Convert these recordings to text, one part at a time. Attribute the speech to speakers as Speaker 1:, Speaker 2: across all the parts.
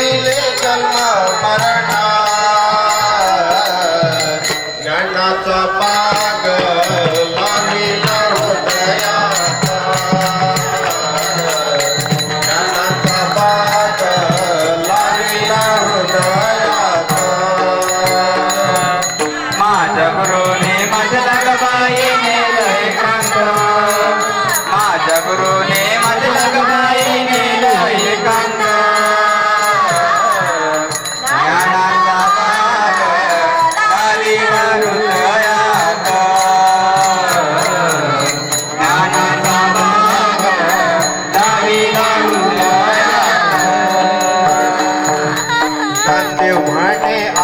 Speaker 1: La Vella जन्म मरण ज्ञानाचा पाग लाविला
Speaker 2: माझ्या गुरुने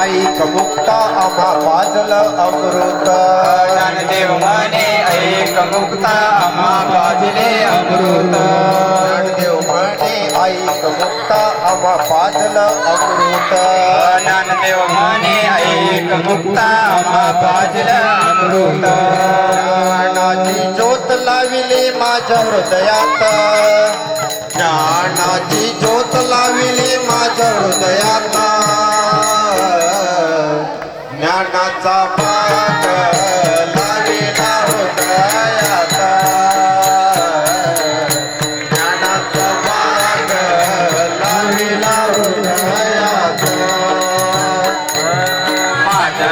Speaker 1: ऐक मुक्ता आम्हा पाजल अमृत।
Speaker 2: ज्ञानदेव म्हणे ऐक मुक्ता आम्हा बाजले अमृत।
Speaker 1: ज्ञानदेव म्हणे ऐक मुक्ता आम्हा पाजल अमृत।
Speaker 2: ज्ञानदेव म्हणे ऐक मुक्ता आम्हा बाजल अमृत।
Speaker 1: ज्ञानाची ज्योत लाविली माझ्या हृदयात।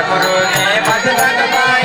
Speaker 1: गुरुने मधुरन पाय